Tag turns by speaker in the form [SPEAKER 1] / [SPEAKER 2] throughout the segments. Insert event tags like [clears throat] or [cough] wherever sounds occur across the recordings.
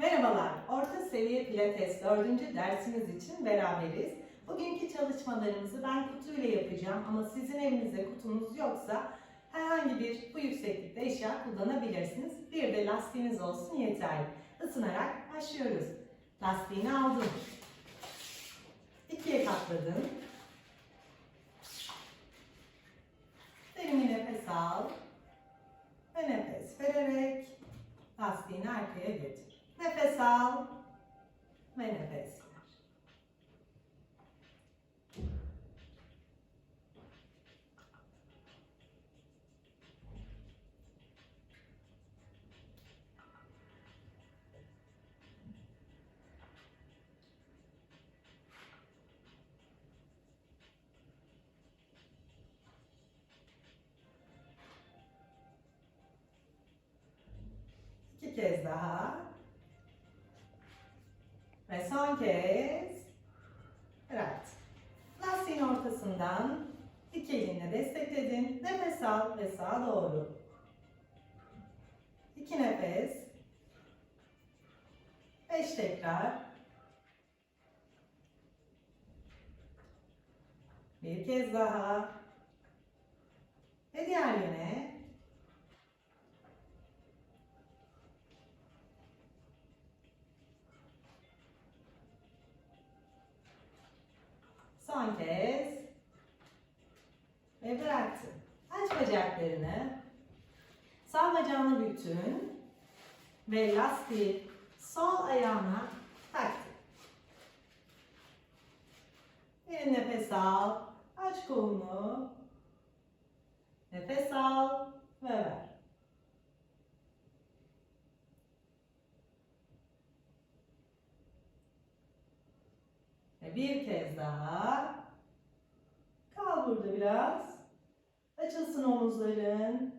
[SPEAKER 1] Merhabalar, Orta Seviye Pilates 4. dersimiz için beraberiz. Bugünkü çalışmalarımızı ben kutuyla yapacağım ama sizin evinizde kutunuz yoksa herhangi bir bu yükseklikte eşya kullanabilirsiniz. Bir de lastiğiniz olsun yeterli. Isınarak başlıyoruz. Lastiğini aldın. İkiye katladın. Derin bir nefes al. Ve nefes vererek lastiğini arkaya götür. Nefes al ve nefes ver. Kez daha. Son kez bırak. Lastiğin ortasından iki elinle destekledin. Nefes al ve sağa doğru. İki nefes. Beş tekrar. Bir kez daha. Ve diğer yöne. Son kez. Ve bıraktın. Aç bacaklarını. Sağ bacağını bütün. Ve lastiği sol ayağına taktın. Derin nefes al. Aç kolunu. Nefes al ve ver. Ve bir kez daha. Biraz. Açılsın omuzların.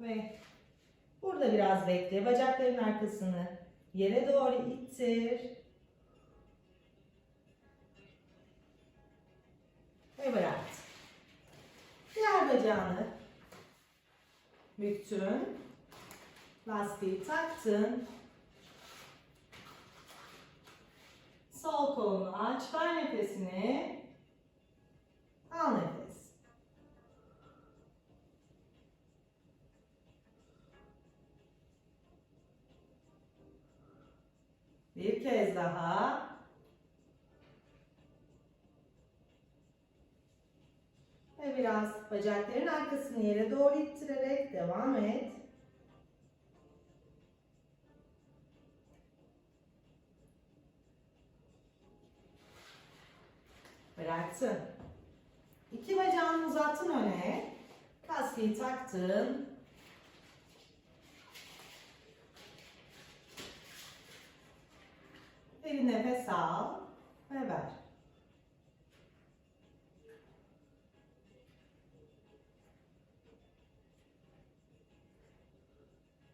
[SPEAKER 1] Ve burada biraz bekle. Bacakların arkasını yere doğru ittir. Ve bırak. Diğer bacağını büktün. Lastiği taktın. Sol kolunu aç, ver nefesini. Al nefes. Bir kez daha. Ve biraz bacakların arkasını yere doğru ittirerek devam et. Bıraktın. İki bacağını uzattın öne. Kaskeyi taktın. Derin nefes al ve ver.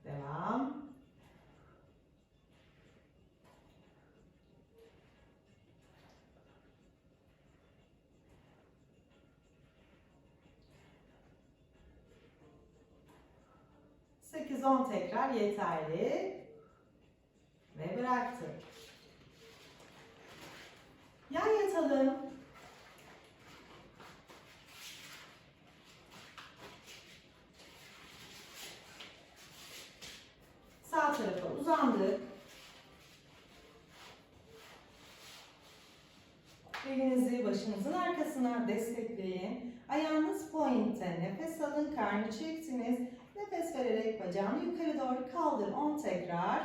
[SPEAKER 1] Devam. Sekiz on tekrar yeterli. Ve bıraktım. Yan yatalım. Sağ tarafa uzandık. Elinizi başınızın arkasına destekleyin. Ayağınız pointe. Nefes alın. Karnı çektiniz. Nefes vererek bacağını yukarı doğru kaldır. 10 tekrar.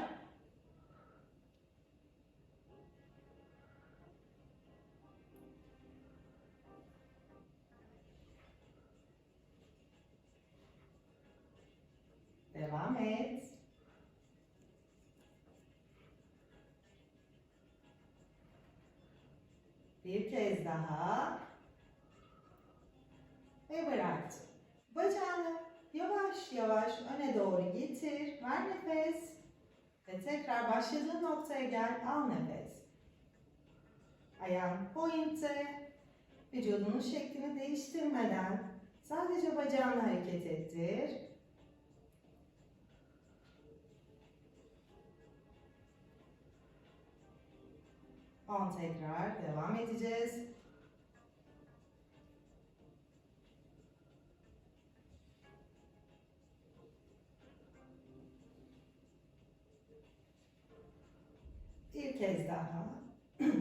[SPEAKER 1] Devam et. Bir kez daha. doğru getir. Ver nefes. Ve tekrar başladığın noktaya gel. Al nefes. Ayağın pointe. Vücudunun şeklini değiştirmeden sadece bacağını hareket ettir. On tekrar devam edeceğiz. Daha. [clears throat]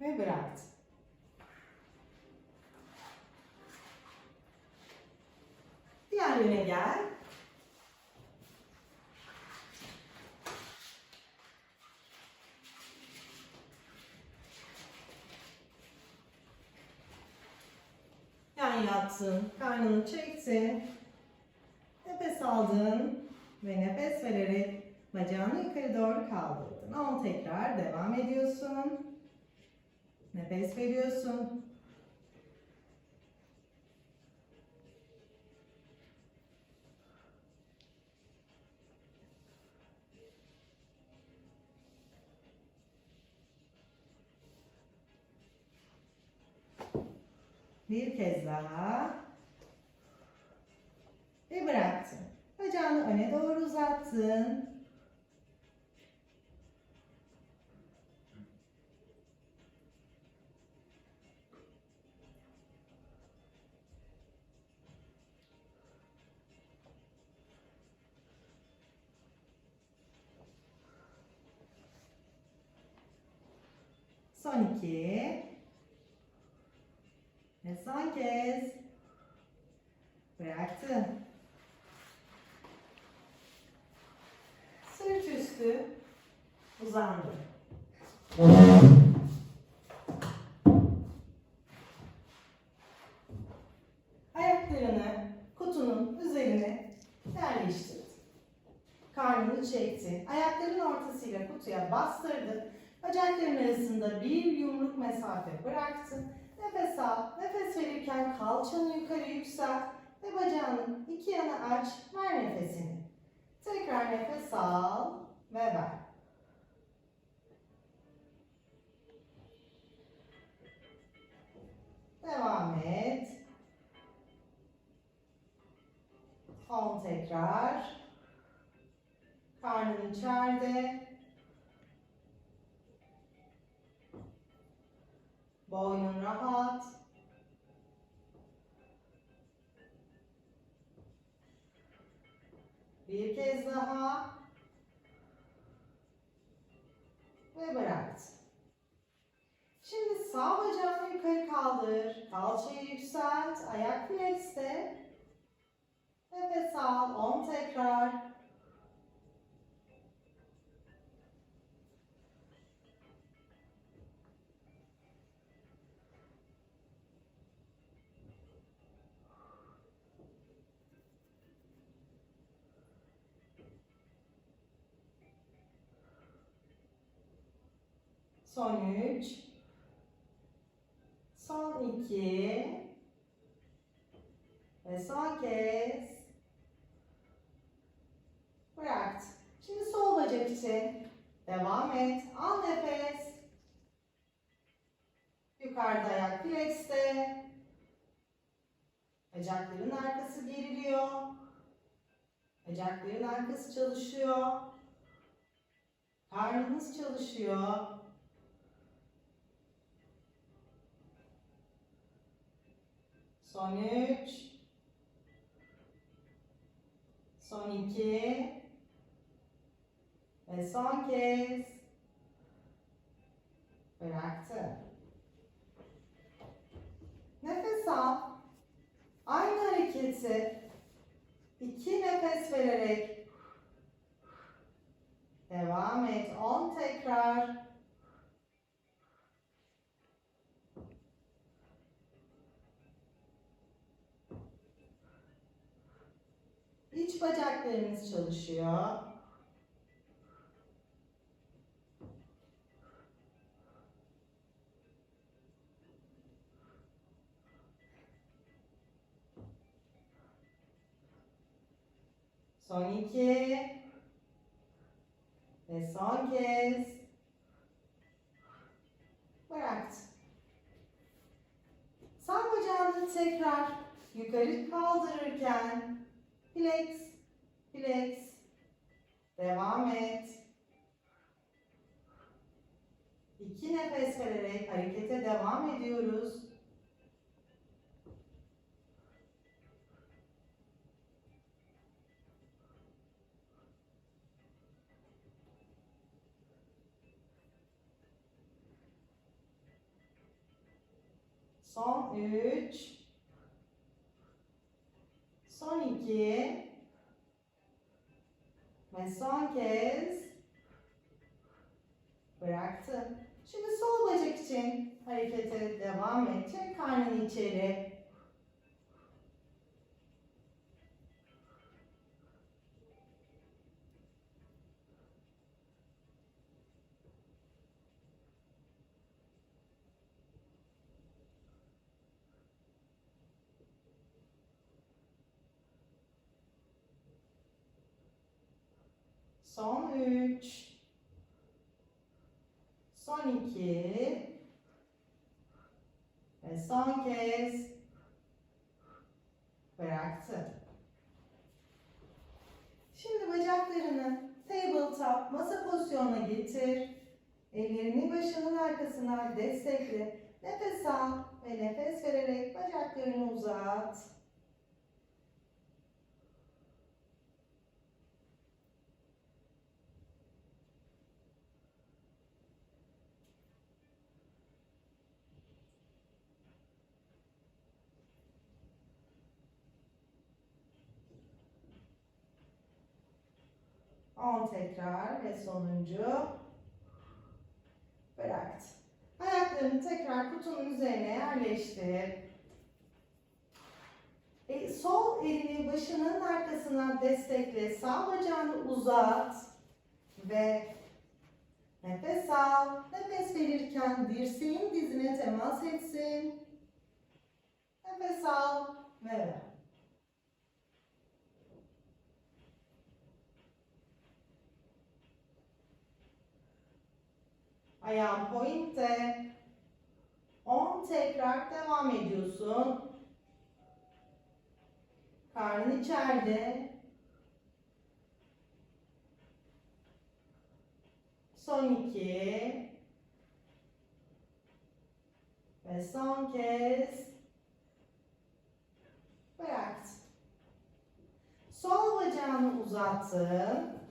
[SPEAKER 1] Ve bıraktım. Diğer yöne gel. Yan yattın, karnını çektin. Nefes aldın ve nefes vererek bacağını yukarı doğru kaldırdın. 10 tekrar devam ediyorsun. Nefes veriyorsun. Bir kez daha. Ve bıraktın. Bacağını öne doğru uzattın. Son iki. Ve son kez. Bıraktın. Sırt üstü uzandı. Ayaklarını kutunun üzerine yerleştirdin. Karnını çektin. Ayakların ortasıyla kutuya bastırdın. Bacakların arasında bir yumruk mesafe bıraktın. Nefes al. Nefes verirken kalçanı yukarı yükselt ve bacağının iki yana aç. Ver nefesini. Tekrar nefes al ve ver. Devam et. 10 tekrar. Karnın içeride. Boynun rahat. Bir kez daha. Son üç. Son iki. Ve son kez. Bıraktın. Şimdi sol bacak için. Devam et. Al nefes. Yukarıda ayak flexte. Bacakların arkası geriliyor. Bacakların arkası çalışıyor. Karnınız çalışıyor. Son üç. Son iki. Ve son kez. Bıraktı. Nefes al. Aynı hareketi iki nefes vererek devam et. On tekrar. İç bacaklarınız çalışıyor. Son iki. Ve son kez. Bıraktın. Sağ bacağını tekrar yukarı kaldırırken flex, flex, devam et. İki nefes vererek harekete devam ediyoruz. Son üç. Son iki. Ve son kez bıraktım. Şimdi sol bacak için harekete devam edecek. Karnını içeri. Son üç. Son iki. Ve son kez bıraktı. Şimdi bacaklarını tabletop masa pozisyonuna getir. Ellerini başının arkasına destekle. Nefes al ve nefes vererek bacaklarını uzat. On tekrar ve sonuncu bıraktı. Ayaklarını tekrar kutunun üzerine yerleştir. E, sol elini başının arkasına destekle. Sağ bacağını uzat ve nefes al. Nefes verirken dirseğin dizine temas etsin. Nefes al ve ver. Ayağın pointe. 10 tekrar devam ediyorsun. Karnın içeride. Son iki. Ve son kez. Bıraktın. Sol bacağını uzattın.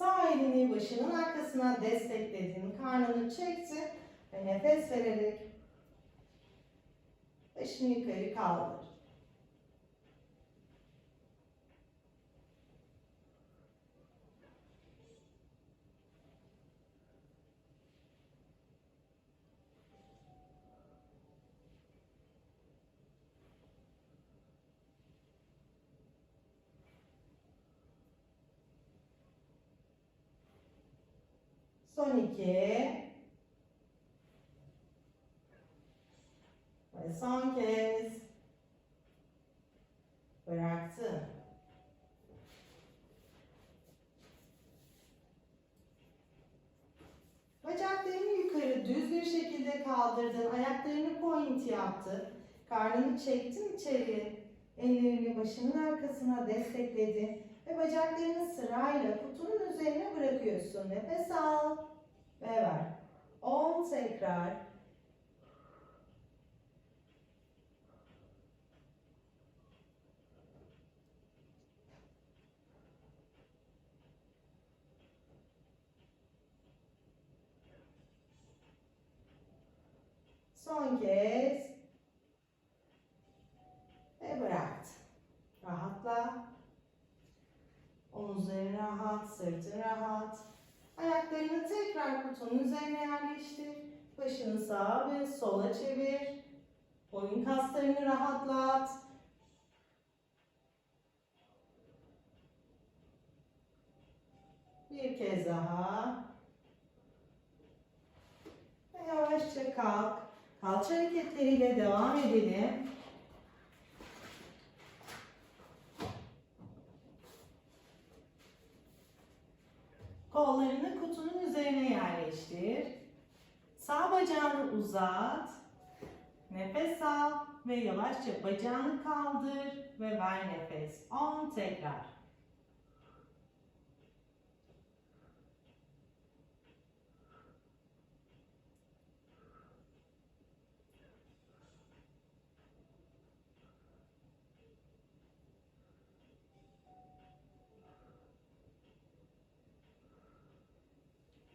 [SPEAKER 1] Sağ elini başının arkasına destekledin. Karnını çektin ve nefes vererek başını yukarı kaldır. Son iki. Ve son kez. Bıraktın. Bacaklarını yukarı düz bir şekilde kaldırdın. Ayaklarını point yaptın. Karnını çektin içeri. Ellerini başının arkasına destekledin. Ve bacaklarını sırayla kutunun üzerine bırakıyorsun. Nefes al ve ver. 10 tekrar. Son kez. Ve bıraktın. Rahatla. Omuzların rahat, sırtın rahat. Ayaklarını tekrar kutunun üzerine yerleştir. Başını sağa ve sola çevir. Boyun kaslarını rahatlat. Bir kez daha. Ve yavaşça kalk. Kalça hareketleriyle devam edelim. uzat. Nefes al ve yavaşça bacağını kaldır ve ver nefes. 10 tekrar.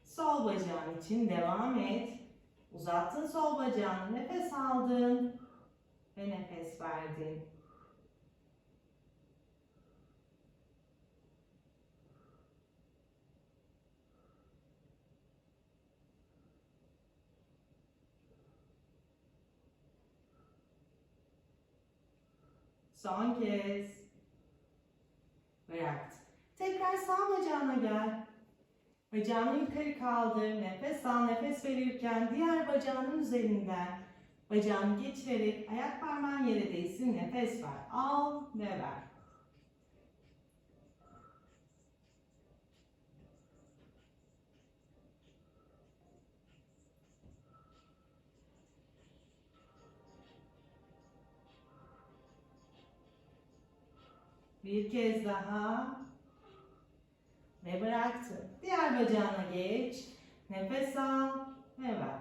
[SPEAKER 1] Sol bacağın için devam et. Uzattın sol bacağını, nefes aldın ve nefes verdin. Son kez. Bıraktın. Tekrar sağ bacağına gel. Bacağını yukarı kaldır. Nefes al. Nefes verirken diğer bacağının üzerinden bacağını geçirerek ayak parmağın yere değsin. Nefes ver. Al ve ver. Bir kez daha. Ve bıraktın. Diğer bacağına geç. Nefes al ve ver.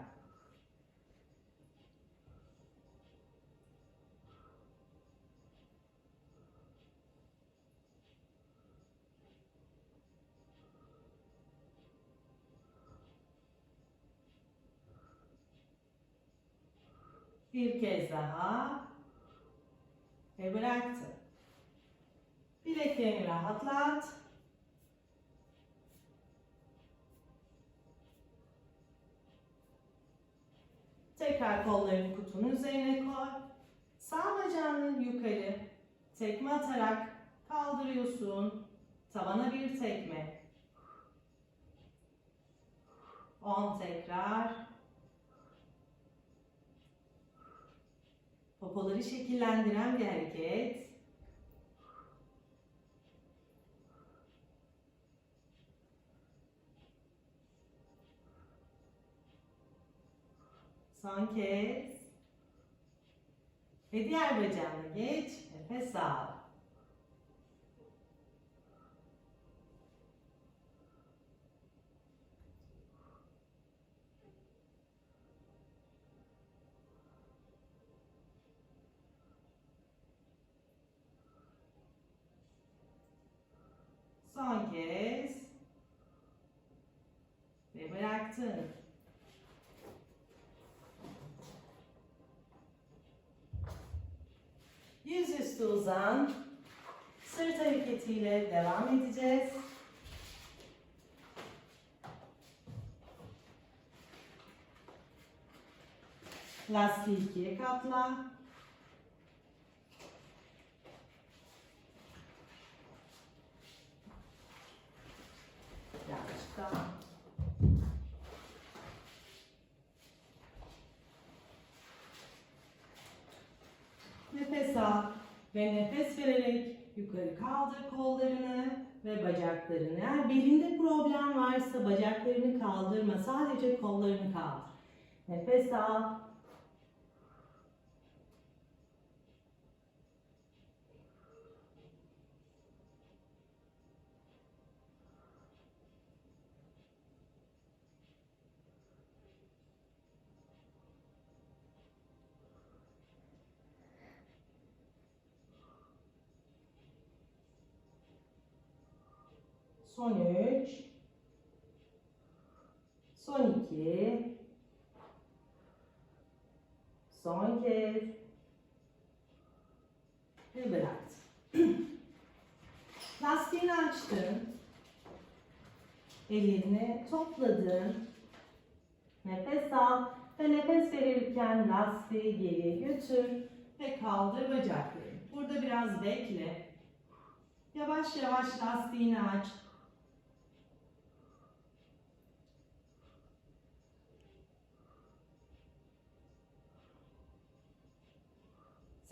[SPEAKER 1] Bir kez daha. Ve bıraktın. Bileklerini rahatlat. Tekrar kollarını kutunun üzerine koy. Sağ bacağını yukarı tekme atarak kaldırıyorsun. Tavana bir tekme. 10 tekrar. Popoları şekillendiren bir hareket. Son kez. Ve diğer bacağına geç. Nefes al. Son kez. Ve bıraktın. Yüzüstü uzan. Sırt hareketiyle devam edeceğiz. Lastiği ikiye katla. Birazcık daha. Nefes al ve nefes vererek yukarı kaldır kollarını ve bacaklarını. Eğer belinde problem varsa bacaklarını kaldırma, sadece kollarını kaldır. Nefes al. Son üç. Son iki. Son kez. Ve bıraktın. [clears throat] Lastiğini açtın. Ellerini topladın. Nefes al ve nefes verirken lastiği geriye götür ve kaldır bacakları. Burada biraz bekle. Yavaş yavaş lastiğini aç.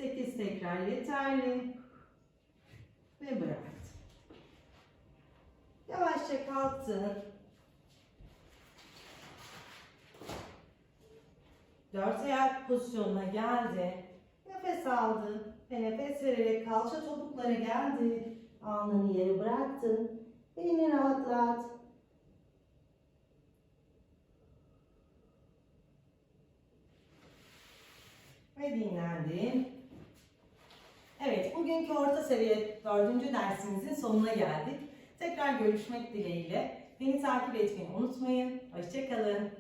[SPEAKER 1] Sekiz tekrar yeterli. Ve bıraktın. Yavaşça kalktın. Dört ayak pozisyonuna geldi. Nefes aldı ve nefes vererek kalça topuklara geldi. Alnını yere bıraktın. Belini rahatlat. Ve dinlendin. Evet, bugünkü orta seviye dördüncü dersimizin sonuna geldik. Tekrar görüşmek dileğiyle. Beni takip etmeyi unutmayın. Hoşçakalın.